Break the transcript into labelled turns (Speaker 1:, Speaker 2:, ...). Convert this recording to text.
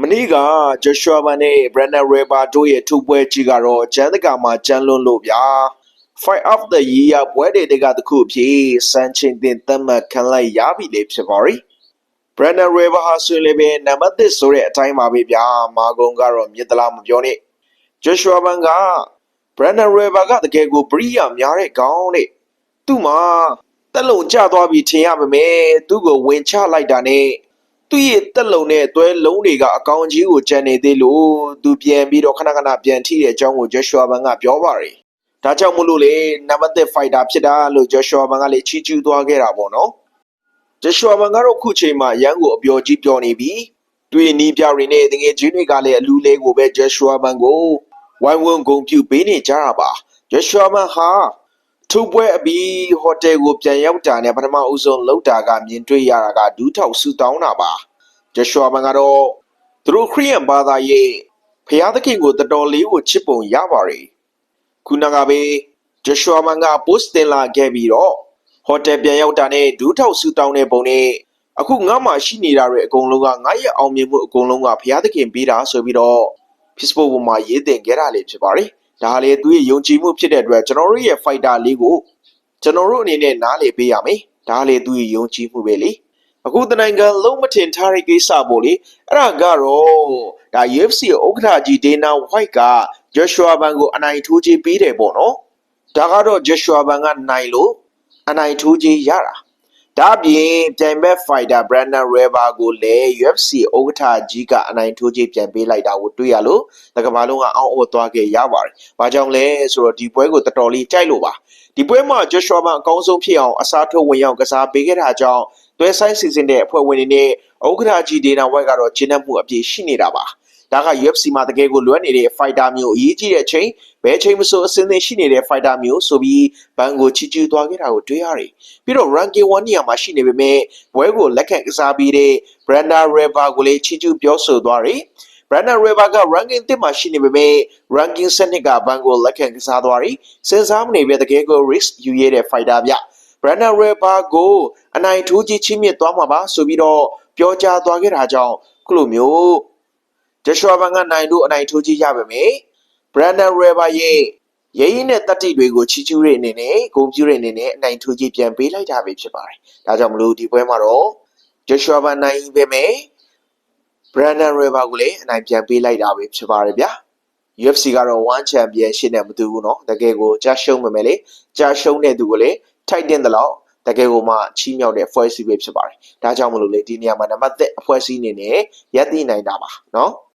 Speaker 1: မနေ့ကဂျော်ရှွာဘန်နဲ့ Brandon Weber တို့ရဲ့ထုပွဲကြီးကတော့ကျန်းတကာမှာကျန်းလွန်းလို့ဗျာ Fight of the Year ပွဲတွေတကတစ်ခုအဖြစ်စံချိန်တင်သတ်မှတ်ခံလိုက်ရပြီလေဖြစ်ပါရီ Brandon Weber ဟာဆိုရင်လည်းပဲနံပါတ်1ဆိုတဲ့အတိုင်းပါပဲဗျာမာဂုံကတော့မြစ်သလားမပြောနဲ့ဂျော်ရှွာဘန်က Brandon Weber ကတကယ်ကိုပရိယာများတဲ့ကောင်းတဲ့သူ့မှာတက်လုံကျသွားပြီထင်ရပါမယ်သူ့ကိုဝင်ချလိုက်တာနဲ့ သူ့ရဲ့တက်လုံနဲ့တွဲလုံးတွေကအကောင်ကြီးကိုကြံနေသေးလို့သူပြန်ပြီးတော့ခဏခဏပြန်ထိတဲ့အကြောင်းကိုဂျော်ရှွာဘန်ကပြောပါတယ်။ဒါကြောင့်မလို့လေနံပါတ်1ဖိုက်တာဖြစ်တာလို့ဂျော်ရှွာဘန်ကလည်းချီးကျူးသွားခဲ့တာပေါ့နော်။ဂျော်ရှွာဘန်ကတော့ခုချိန်မှာရန်ကိုအပျော်ကြီးပြောနေပြီ။တွေ့နီးပြတွေနဲ့တကယ်ချင်းတွေကလည်းအလူလေးကိုပဲဂျော်ရှွာဘန်ကိုဝိုင်းဝန်းဂုံပြူပေးနေကြတာပါ။ဂျော်ရှွာဘန်ဟာ ထုပ်ပွဲအပြီးဟိုတယ်ကိုပြန်ရောက်တာနဲ့ပထမဦးဆုံးလောက်တာကမြင်တွေ့ရတာကဒူးထောက်ဆူတောင်းတာပါဂျရှွာဘန်ကတော့သူတို့ခရီးယန်ဘာသာရေးဖျားသခင်ကိုတော်တော်လေးကိုချစ်ပုံရပါတယ်ခုနကပဲဂျရှွာဘန်ကပို့စတင်လာခဲ့ပြီးတော့ဟိုတယ်ပြန်ရောက်တာနဲ့ဒူးထောက်ဆူတောင်းတဲ့ပုံနဲ့အခုငါမှရှိနေတာတွေအကုန်လုံးကငါရဲ့အောင်မြင်မှုအကုန်လုံးကဖျားသခင်ပေးတာဆိုပြီးတော့ Facebook ပေါ်မှာရေးတင်ခဲ့တာလေးဖြစ်ပါတယ် ဒါလေသူရဲ့ယုံကြည်မှုဖြစ်တဲ့အတွက်ကျွန်တော်တို့ရဲ့ fighter လေးကိုကျွန်တော်တို့အနေနဲ့နားလေပေးရမယ်ဒါလေသူရဲ့ယုံကြည်မှုပဲလေအခုတနိုင်ငံလုံးမထင်ထားတဲ့ကိစ္စပေါ့လေအဲ့ဒါကတော့ဒါ UFC ဥက္ကဋ္ဌကြီးဒေနာဝိုက်ကဂျော်ရှွာဘန်ကိုအနိုင်ထိုးခြင်းပေးတယ်ပေါ့နော်ဒါကတော့ဂျော်ရှွာဘန်ကနိုင်လို့အနိုင်ထိုးခြင်းရတာ ဒါ့အပြင်ပြိုင်ဘက် fighter Brandon Weber ကိုလည်း UFC ဥက္ကဋ္ဌကြီးကအနိုင်ထိုးခြင်းပြန်ပေးလိုက်တာကိုတွေ့ရလို့တကမ္ဘာလုံးကအောင်းအော်သွားခဲ့ရပါတယ်။ဘာကြောင့်လဲဆိုတော့ဒီပွဲကိုတော်တော်လေးကြိုက်လို့ပါ။ဒီပွဲမှာ Joshua မအကောင်းဆုံးဖြစ်အောင်အစားထိုးဝင်ရောက်ကစားပေးခဲ့တာကြောင့်တွဲဆိုင်စီစဉ်တဲ့အဖွဲ့ဝင်တွေနဲ့ဥက္ကဋ္ဌကြီးဒေနာဝိုက်ကတော့ကျင်းနှက်မှုအပြည့်ရှိနေတာပါ။ ဒါက UFC မှာတကယ်ကိုလွယ်နေတဲ့ fighter မျိုးအရေးကြီးတဲ့အချိန်ဘယ်အချိန်မဆိုအစင်းသင်းရှိနေတဲ့ fighter မျိုးဆိုပြီးဘန်ကိုချီကျူးသွားခဲ့တာကိုတွေ့ရတယ်။ပြီးတော့ ranking 1နေရာမှာရှိနေပေမဲ့ဘွဲကိုလက်ခံကစားပြီးတဲ့ Branda Reba ကိုလည်းချီကျူးပြောဆိုသွားတယ်။ Brandon Weber က ranking 1မှာရှိနေပေမဲ့ ranking 7ကဘန်ကိုလက်ခံကစားသွားတယ်။စဉ်းစားမနေပဲတကယ်ကို risk ယူရတဲ့ fighter ဗျ။ Brandon Weber ကိုအနိုင်ထိုးကြီးချင်းမြင့်သွားမှာပါဆိုပြီးတော့ပြောကြားသွားခဲ့တာကြောင့်ခုလိုမျိုး Joshua ဘန်ကနိုင်လို့အနိုင်ထိုးကြီးရပါမယ်။ Brandon Weber ရဲ့ရဲရင်နဲ့တတိတွေကိုချီးကျူးတဲ့အနေနဲ့ဂုဏ်ပြုတဲ့အနေနဲ့အနိုင်ထိုးကြီးပြန်ပေးလိုက်တာပဲဖြစ်ပါတယ်။ဒါကြောင့်မလို့ဒီပွဲမှာတော့ Joshua ဘန်နိုင်ပဲမယ် Brandon Weber ကိုလည်းအနိုင်ပြန်ပေးလိုက်တာပဲဖြစ်ပါတယ်ဗျာ UFC ကတော့1 champion ရှင်းနေမတူဘူးเนาะတကယ်ကိုကြာရှုံးမယ်မယ်လေကြာရှုံးတဲ့သူကိုလည်းထိုက်တင်တယ်လို့တကယ်ကိုမှချီးမြှောက်တဲ့အဖွဲ့အစည်းပဲဖြစ်ပါတယ်ဒါကြောင့်မလို့လေဒီနေရာမှာနံပါတ်1အဖွဲ့အစည်းအနေနဲ့ရပ်တည်နိုင်တာပါเนาะ